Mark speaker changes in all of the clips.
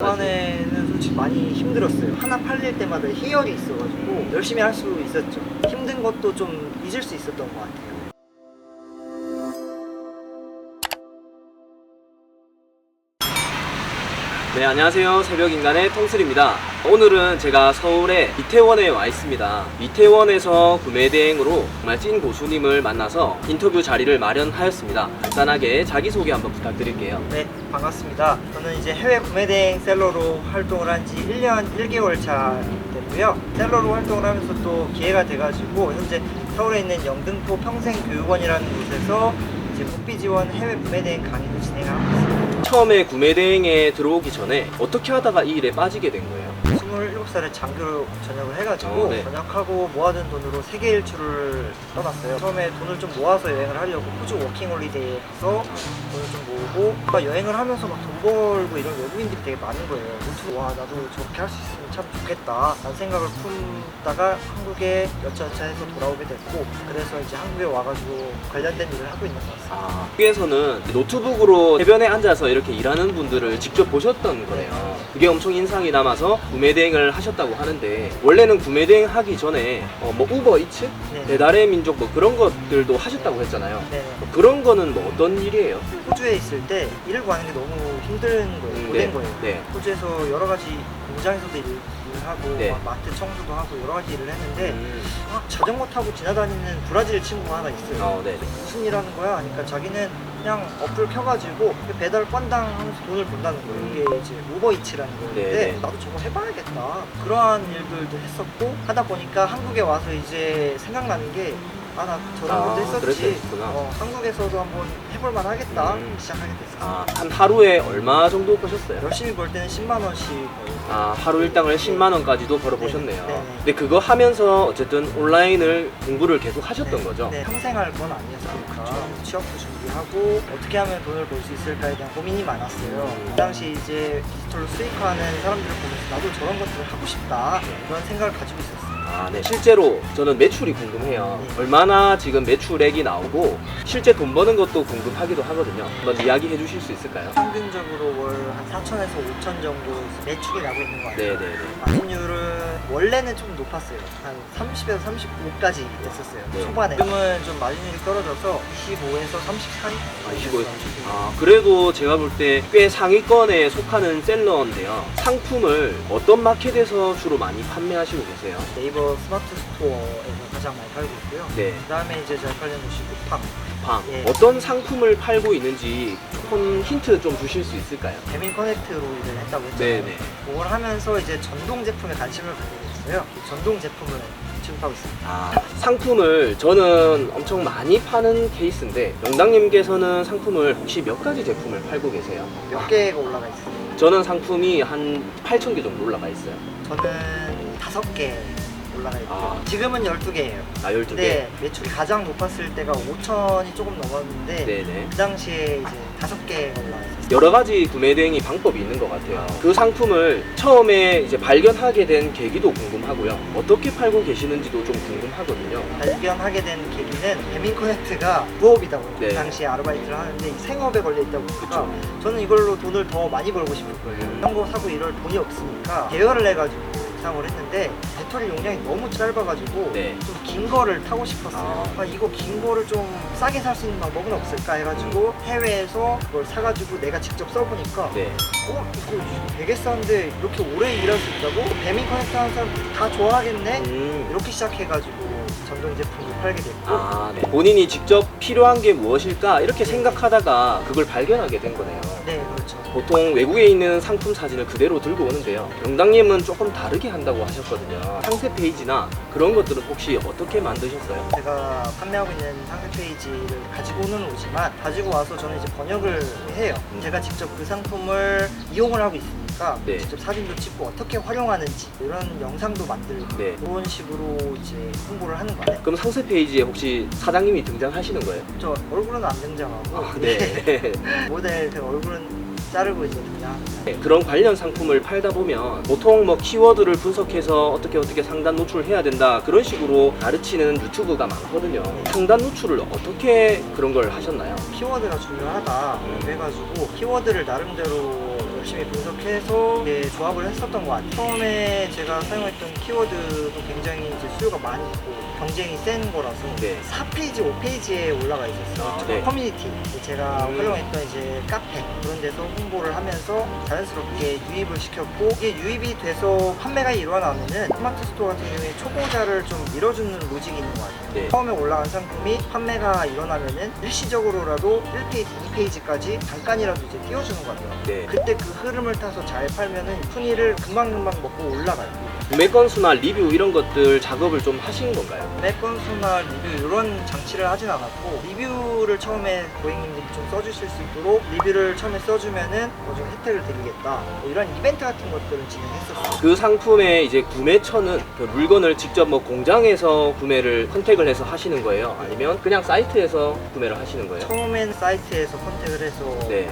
Speaker 1: 초반에는 솔직히 많이 힘들었어요. 하나 팔릴 때마다 희열이 있어가지고 열심히 할 수 있었죠. 힘든 것도 좀 잊을 수 있었던 것 같아요.
Speaker 2: 네, 안녕하세요. 새벽인간의 통슬입니다. 오늘은 제가 서울의 이태원에 와 있습니다. 이태원에서 구매대행으로 정말 찐 고수님을 만나서 인터뷰 자리를 마련하였습니다. 간단하게 자기소개 한번 부탁드릴게요.
Speaker 1: 네, 반갑습니다. 저는 이제 해외 구매대행 셀러로 활동을 한 지 1년 1개월 차 됐고요. 셀러로 활동을 하면서 또 기회가 돼가지고 현재 서울에 있는 영등포 평생교육원이라는 곳에서 이제 국비 지원 해외 구매대행 강의를 진행하고 있습니다.
Speaker 2: 처음에 구매 대행에 들어오기 전에 어떻게 하다가 이 일에 빠지게 된 거예요?
Speaker 1: 27살에 장교로 전역을 해가지고
Speaker 2: 어, 네.
Speaker 1: 전역하고 모아둔 돈으로 세계 일주를 떠났어요. 처음에 돈을 좀 모아서 여행을 하려고 호주 워킹홀리데이에 가서 돈을 좀 모으고 막 여행을 하면서 막 돈 벌고 이런 외국인들이 되게 많은 거예요. 노트 와 나도 저렇게 할 수 있으면 참 좋겠다 라는 생각을 품다가 한국에 여차여차 해서 돌아오게 됐고 그래서 이제 한국에 와가지고 관련된 일을 하고 있는 것 같습니다.
Speaker 2: 아, 학교에서는 노트북으로 해변에 앉아서 이렇게 일하는 분들을 직접 보셨던 거네요. 그게 엄청 인상이 남아서 구매대행을 하셨다고 하는데 원래는 구매 대행 하기 전에 어, 뭐 우버 이츠,
Speaker 1: 네.
Speaker 2: 배달의 민족 뭐 그런 것들도 하셨다고 했잖아요.
Speaker 1: 네네.
Speaker 2: 뭐 그런 거는 뭐 어떤 일이에요?
Speaker 1: 호주에 있을 때 일을 구하는 게 너무 힘든 거예요.
Speaker 2: 음,
Speaker 1: 고된
Speaker 2: 네.
Speaker 1: 거예요.
Speaker 2: 네.
Speaker 1: 호주에서 여러 가지 공장에서도 일, 을 하고
Speaker 2: 네.
Speaker 1: 막 마트 청소도 하고 여러 가지 일을 했는데
Speaker 2: 음,
Speaker 1: 막 자전거 타고 지나다니는 브라질 친구가 하나 있어요.
Speaker 2: 어, 네.
Speaker 1: 무슨 일 하는 거야? 그러니까 자기는 그냥 어플 켜가지고 배달 건당 하면서 돈을 번다는 거예요.
Speaker 2: 음.
Speaker 1: 이게 이제 우버이츠라는 거였는데
Speaker 2: 네, 네.
Speaker 1: 나도 저거 해봐야겠다. 그러한 일들도 했었고 하다 보니까 한국에 와서 이제 생각나는 게 아나 저런
Speaker 2: 아,
Speaker 1: 것도 했었지.
Speaker 2: 했구나.
Speaker 1: 어, 한국에서도 한번 해볼만 하겠다.
Speaker 2: 음.
Speaker 1: 시작하게 됐어요.
Speaker 2: 아, 한 하루에 얼마 정도 버셨어요?
Speaker 1: 열심히 벌 때는 10만 원씩 벌고
Speaker 2: 아, 하루 일당을 10만 원까지도 벌어 보셨네요.
Speaker 1: 네, 네.
Speaker 2: 근데 그거 하면서 어쨌든 온라인을 공부를 계속 하셨던 거죠?
Speaker 1: 네, 평생 할 건 아니었으니까 취업도 준비하고 어떻게 하면 돈을 벌 수 있을까에 대한 고민이 많았어요.
Speaker 2: 음.
Speaker 1: 그 당시 이제 디지털로 수익하는 사람들을 보면서 나도 저런 것들을 하고 싶다 그런 생각을 가지고 있었어요.
Speaker 2: 아, 네. 실제로 저는 매출이 궁금해요.
Speaker 1: 네.
Speaker 2: 얼마나 지금 매출액이 나오고 실제 돈 버는 것도 궁금하기도 하거든요. 한번 이야기해 주실 수 있을까요?
Speaker 1: 평균적으로 월 한 4천에서 5천 정도 매출이 나고 있는 것 같아요.
Speaker 2: 네네네.
Speaker 1: 마진율은 원래는 좀 높았어요. 한 30에서 35까지 됐었어요.
Speaker 2: 네.
Speaker 1: 초반에. 지금은 좀 마진율이 떨어져서 25에서 30 사이?
Speaker 2: 아, 25에서 30. 아, 그래도 제가 볼 때 꽤 상위권에 속하는 셀러인데요. 상품을 어떤 마켓에서 주로 많이 판매하시고 계세요?
Speaker 1: 네이버 스마트 스토어에서 가장 많이 팔고 있고요.
Speaker 2: 네.
Speaker 1: 그 다음에 이제 잘 팔리는 곳이 쿠팡,
Speaker 2: 방.
Speaker 1: 예.
Speaker 2: 어떤 상품을 팔고 있는지 조금 힌트 좀 주실 수 있을까요?
Speaker 1: 배민 커넥트로 일을 했다고 했잖아요.
Speaker 2: 네네.
Speaker 1: 그걸 하면서 이제 전동 제품에 관심을 갖게 됐어요. 이 전동 제품을 취급하고 있습니다.
Speaker 2: 아, 상품을 저는 엄청 많이 파는 케이스인데 영당님께서는 상품을 혹시 몇 가지 제품을 팔고 계세요?
Speaker 1: 몇 개가 올라가 있어요.
Speaker 2: 저는 상품이 한 8천 개 정도 올라가 있어요.
Speaker 1: 저는 다섯 개 올라가 있고요.
Speaker 2: 아.
Speaker 1: 지금은 12개예요.
Speaker 2: 아, 12개?
Speaker 1: 근데 매출이 가장 높았을 때가 5천이 조금 넘었는데
Speaker 2: 네네.
Speaker 1: 그 당시에 이제 다섯 개가 올라가 있었어요.
Speaker 2: 여러 가지 구매 대행이 방법이 있는 것 같아요. 그 상품을 처음에 이제 발견하게 된 계기도 궁금하고요. 어떻게 팔고 계시는지도 좀 궁금하거든요.
Speaker 1: 발견하게 된 계기는 배민 커넥트가 부업이다 보니까
Speaker 2: 네.
Speaker 1: 그 당시에 아르바이트를 하는데 이 생업에 걸려 있다 보니까
Speaker 2: 그쵸.
Speaker 1: 저는 이걸로 돈을 더 많이 벌고 싶은 거예요.
Speaker 2: 음.
Speaker 1: 이런 거 사고 이럴 돈이 없으니까 대여를 해가지고 구상을 했는데 배터리 용량이 너무 짧아가지고
Speaker 2: 네.
Speaker 1: 좀 긴 거를 타고 싶었어요.
Speaker 2: 아.
Speaker 1: 아, 이거 긴 거를 좀 싸게 살 수 있는 방법은 없을까 해가지고 해외에서 그걸 사가지고 내가 직접 써보니까
Speaker 2: 네.
Speaker 1: 어? 이거 되게 싼데 이렇게 오래 일할 수 있다고? 배민 커넥트 하는 사람 다 좋아하겠네?
Speaker 2: 음.
Speaker 1: 이렇게 시작해가지고 전동 제품을 팔게 됐고
Speaker 2: 아, 네. 본인이 직접 필요한 게 무엇일까 이렇게 생각하다가 그걸 발견하게 된 거네요.
Speaker 1: 네 그렇죠
Speaker 2: 보통 외국에 있는 상품 사진을 그대로 들고 오는데요. 영당님은 조금 다르게 한다고 하셨거든요. 상세 페이지나 그런 것들은 혹시 어떻게 만드셨어요?
Speaker 1: 제가 판매하고 있는 상세 페이지를 가지고 오는 오지만 가지고 와서 저는 이제 번역을 해요
Speaker 2: 음.
Speaker 1: 제가 직접 그 상품을 이용을 하고 있으니까
Speaker 2: 네.
Speaker 1: 직접 사진도 찍고 어떻게 활용하는지 이런 영상도 만들고
Speaker 2: 네.
Speaker 1: 그런 식으로 이제 홍보를 하는 거예요
Speaker 2: 그럼 상세 페이지에 혹시 사장님이 등장하시는 거예요?
Speaker 1: 저 얼굴은 안 등장하고
Speaker 2: 아, 네.
Speaker 1: 모델 그 얼굴은 자르고 이제 등장합니다
Speaker 2: 네, 그런 관련 상품을 팔다 보면 보통 뭐 키워드를 분석해서 어떻게 어떻게 상단 노출해야 된다 그런 식으로 가르치는 유튜브가 많거든요. 상단 노출을 어떻게 그런 걸 하셨나요?
Speaker 1: 키워드가 중요하다
Speaker 2: 음.
Speaker 1: 그래가지고 키워드를 나름대로 열심히 분석해서 이제 조합을 했었던 것 같아요. 처음에 제가 사용했던 키워드도 굉장히 이제 수요가 많이 있고 경쟁이 센 거라서
Speaker 2: 네.
Speaker 1: 4페이지, 5페이지에 올라가 있었어요.
Speaker 2: 네.
Speaker 1: 커뮤니티 제가
Speaker 2: 음.
Speaker 1: 활용했던 이제 카페 그런 데서 홍보를 하면서 자연스럽게 유입을 시켰고 이게 유입이 돼서 판매가 일어나면은 스마트 스토어 같은 경우에 초보자를 좀 밀어주는 로직이 있는 것 같아요.
Speaker 2: 네.
Speaker 1: 처음에 올라간 상품이 판매가 일어나면은 일시적으로라도 1페이지, 2페이지까지 잠깐이라도 이제 띄워주는 것 같아요.
Speaker 2: 네.
Speaker 1: 그때 그 흐름을 타서 잘 팔면은 순위를 금방금방 먹고 올라가요.
Speaker 2: 구매 건수나 리뷰 이런 것들 작업을 좀 하신 건가요?
Speaker 1: 매 건수나 리뷰 이런 장치를 하진 않았고 리뷰를 처음에 고객님들이 좀 써주실 수 있도록 리뷰를 처음에 써주면은 뭐좀 혜택을 드리겠다 뭐 이런 이벤트 같은 것들을 진행했었어요.
Speaker 2: 그 상품의 이제 구매처는 그 물건을 직접 뭐 공장에서 구매를 컨택을 해서 하시는 거예요? 아니면 그냥 사이트에서 구매를 하시는 거예요?
Speaker 1: 처음엔 사이트에서 컨택을 해서
Speaker 2: 네.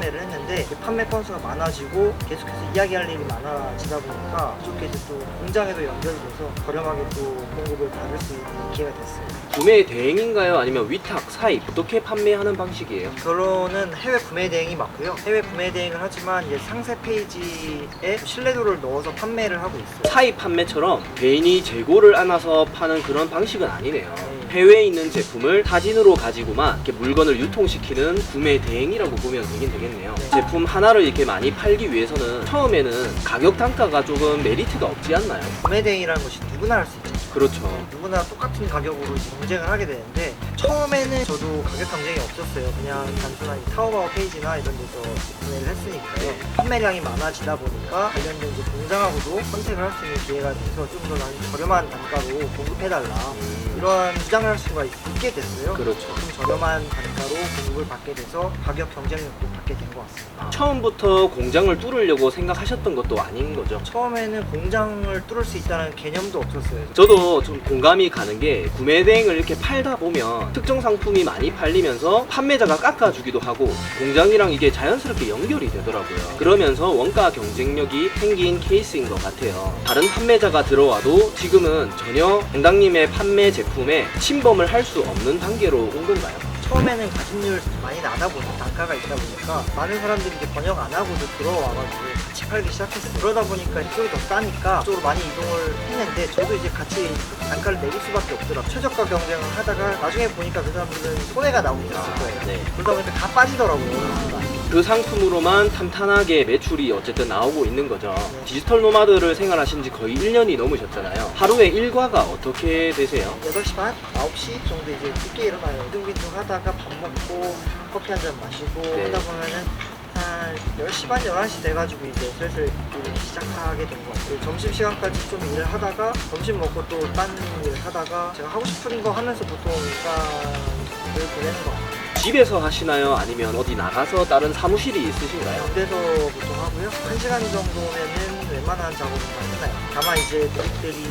Speaker 1: 어, 판매를 했는데 그 판매 건수가 많아지고 계속해서 이야기할 일이 많아지다 보니까 그쪽에 이제 또 공장에도 연결돼서 저렴하게 또 공급을 받을 수 있는 기회가 됐어요.
Speaker 2: 구매 대행인가요? 아니면 위탁, 사입 어떻게 판매하는 방식이에요?
Speaker 1: 결론은 해외 구매 대행이 맞고요. 해외 구매 대행을 하지만 이제 상세 페이지에 신뢰도를 넣어서 판매를 하고 있어요.
Speaker 2: 사입 판매처럼 개인이 재고를 안아서 파는 그런 방식은 아니네요.
Speaker 1: 네.
Speaker 2: 해외에 있는 제품을 사진으로 가지고만 이렇게 물건을 유통시키는 구매 대행이라고 보면 되긴 되겠네요.
Speaker 1: 네.
Speaker 2: 제품 하나를 이렇게 많이 팔기 위해서는 처음에는 가격 단가가 조금 메리트가 없지 않나요?
Speaker 1: 구매 대행이라는 것이 누구나 할 수 있죠.
Speaker 2: 그렇죠.
Speaker 1: 누구나 똑같은 가격으로 이제 경쟁을 하게 되는데 처음에는 저도 가격 경쟁이 없었어요. 그냥 단순한 이 타오바오 페이지나 이런 데서 구매를 했으니까요. 판매량이 많아지다 보니까 관련된 이제 공장하고도 컨택을 할 수 있는 기회가 돼서 좀 더 저렴한 단가로 공급해달라
Speaker 2: 음,
Speaker 1: 이런 주장을 할 수가 있게 됐어요.
Speaker 2: 그렇죠.
Speaker 1: 좀 저렴한 단가로 공급을 받게 돼서 가격 경쟁력도 받게 된 것 같습니다.
Speaker 2: 처음부터 공장을 뚫으려고 생각하셨던 것도 아닌 거죠.
Speaker 1: 처음에는 공장을 뚫을 수 있다는 개념도 없었어요.
Speaker 2: 저도 좀 공감이 가는 게 구매 대행을 이렇게 팔다 보면 특정 상품이 많이 팔리면서 판매자가 깎아주기도 하고 공장이랑 이게 자연스럽게 연결이 되더라고요. 그러면서 원가 경쟁력이 생긴 케이스인 것 같아요. 다른 판매자가 들어와도 지금은 전혀 당당님의 판매 제품에 침범을 할 수 없는 단계로 온 건가요?
Speaker 1: 처음에는 가심률 많이 나다 보니까 단가가 있다 보니까 많은 사람들이 이제 번역 안 하고도 들어와가지고 같이 팔기 시작했어요. 그러다 보니까 이쪽이 더 싸니까 이쪽으로 많이 이동을 했는데 저도 이제 같이 단가를 내릴 수밖에 없더라고요. 최저가 경쟁을 하다가 나중에 보니까 그 사람들은 손해가 나오고 있었을 거예요.
Speaker 2: 네.
Speaker 1: 그러다 보니까 다 빠지더라고요.
Speaker 2: 그 상품으로만 탄탄하게 매출이 어쨌든 나오고 있는 거죠.
Speaker 1: 네.
Speaker 2: 디지털 노마드를 생활하신 지 거의 1년이 넘으셨잖아요. 하루에 일과가 어떻게 되세요?
Speaker 1: 8시 반? 9시 정도 이제 늦게 일어나요. 둥빈둥 하다가 밥 먹고 커피 한 잔 마시고
Speaker 2: 네.
Speaker 1: 하다 보면은 한 10시 반, 11시 돼가지고 이제 슬슬 일을 시작하게 된 것 같아요. 점심시간까지 좀 일을 하다가 점심 먹고 또 딴 일을 하다가 제가 하고 싶은 거 하면서 보통 시간을 보내는 것 같아요.
Speaker 2: 집에서 하시나요? 아니면 어디 나가서 다른 사무실이 있으신가요?
Speaker 1: 집에서 보통 하고요. 1시간 정도면은 웬만한 작업은 다 끝나요. 다만 이제 저희들이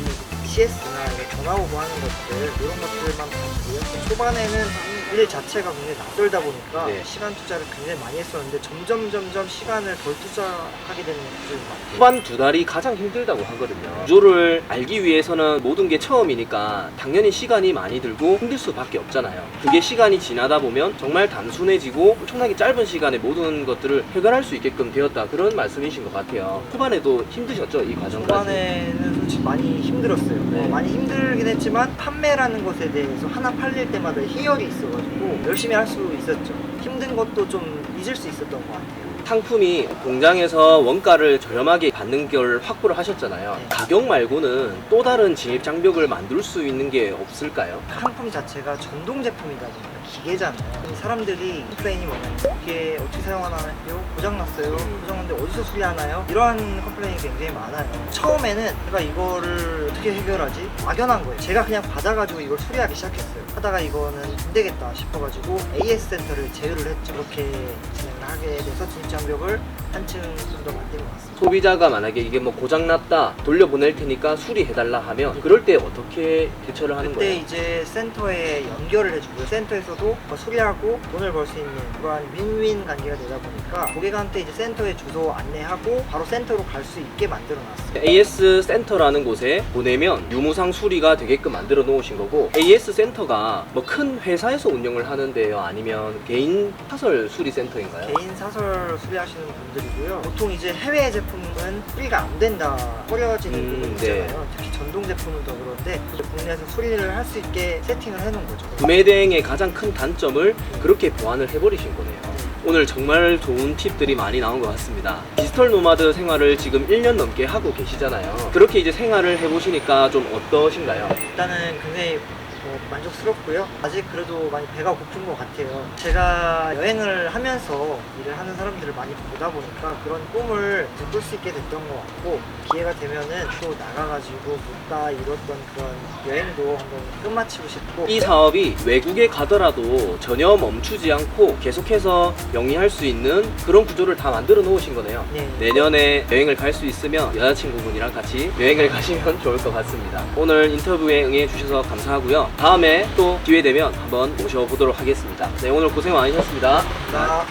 Speaker 1: CS나 전화 오고 하는 것들 이런 것들만 봐주고요. 초반에는 일 자체가 굉장히 낯설다 보니까
Speaker 2: 네.
Speaker 1: 시간 투자를 굉장히 많이 했었는데 점점 점점 시간을 덜 투자하게 되는 구조인 것 같아요.
Speaker 2: 후반 두 달이 가장 힘들다고 하거든요. 구조를 알기 위해서는 모든 게 처음이니까 당연히 시간이 많이 들고 힘들 수밖에 없잖아요. 그게 시간이 지나다 보면 정말 단순해지고 엄청나게 짧은 시간에 모든 것들을 해결할 수 있게끔 되었다 그런 말씀이신 것 같아요. 후반에도 힘드셨죠 이 과정까지?
Speaker 1: 초반에는 솔직히 많이 힘들었어요.
Speaker 2: 네.
Speaker 1: 어, 많이 힘들긴 했지만 판매라는 것에 대해서 하나 팔릴 때마다 희열이 있어가 지고 열심히 할 수 있었죠. 힘든 것도 좀 잊을 수 있었던 것 같아요.
Speaker 2: 상품이 공장에서 원가를 저렴하게 받는 걸 확보를 하셨잖아요.
Speaker 1: 네.
Speaker 2: 가격 말고는 또 다른 진입 장벽을 만들 수 있는 게 없을까요?
Speaker 1: 상품 자체가 전동 제품이다 보니까 기계잖아요. 이 사람들이 컴플레인이 뭐냐면 이게 어떻게 사용하나요? 고장났어요.
Speaker 2: 음.
Speaker 1: 고장났는데 어디서 수리하나요? 이런 컴플레인이 굉장히 많아요. 처음에는 제가 이거를 어떻게 해결하지? 막연한 거예요. 제가 그냥 받아가지고 이걸 수리하기 시작했어요. 하다가 이거는 안 되겠다 싶어가지고 AS 센터를 제 휴를 했죠. 그렇게 진행을 하게 돼서 진입장벽을 한층 좀더 만든 것 같습니다.
Speaker 2: 소비자가 만약에 이게 뭐 고장났다 돌려보낼 테니까 수리해달라 하면 그럴 때 어떻게 대처를 하는
Speaker 1: 그때
Speaker 2: 거예요?
Speaker 1: 이제 센터에 연결을 해주고요. 센터에서도 뭐 수리하고 돈을 벌 수 있는 그러한 윈윈 관계가 되다 보니까 고객한테 이제 센터에 주소 안내하고 바로 센터로 갈 수 있게 만들어 놨어요.
Speaker 2: AS 센터라는 곳에 보내면 유무상 수리가 되게끔 만들어 놓으신 거고 AS 센터가 뭐 큰 회사에서 운영을 하는데요 아니면 개인 사설 수리 센터인가요?
Speaker 1: 개인 사설 수리하시는 분들 이고요. 보통 이제 해외 제품은 수리가 안 된다, 꺼려지는
Speaker 2: 음,
Speaker 1: 부분이
Speaker 2: 네.
Speaker 1: 있잖아요. 특히 전동 제품은 더 그런데 국내에서 수리를 할 수 있게 세팅을 해놓은 거죠.
Speaker 2: 구매 대행의 가장 큰 단점을 그렇게 보완을 해버리신 거네요. 오늘 정말 좋은 팁들이 많이 나온 것 같습니다. 디지털 노마드 생활을 지금 1년 넘게 하고 계시잖아요. 그렇게 이제 생활을 해보시니까 좀 어떠신가요?
Speaker 1: 일단은 굉장히 뭐 만족스럽고요. 아직 그래도 많이 배가 고픈 것 같아요. 제가 여행을 하면서 일을 하는 사람들을 많이 보다 보니까 그런 꿈을 꿀 수 있게 됐던 것 같고 기회가 되면은 또 나가가지고 못다 이뤘던 그런 여행도 한번 끝마치고 싶고
Speaker 2: 이 사업이 외국에 가더라도 전혀 멈추지 않고 계속해서 영위할 수 있는 그런 구조를 다 만들어 놓으신 거네요.
Speaker 1: 네.
Speaker 2: 내년에 여행을 갈 수 있으면 여자친구분이랑 같이 여행을 가시면 좋을 것 같습니다. 오늘 인터뷰에 응해 주셔서 감사하고요. 다음 에 또 기회 되면 한번 모셔보도록 하겠습니다. 네, 오늘 고생 많으셨습니다.
Speaker 1: 나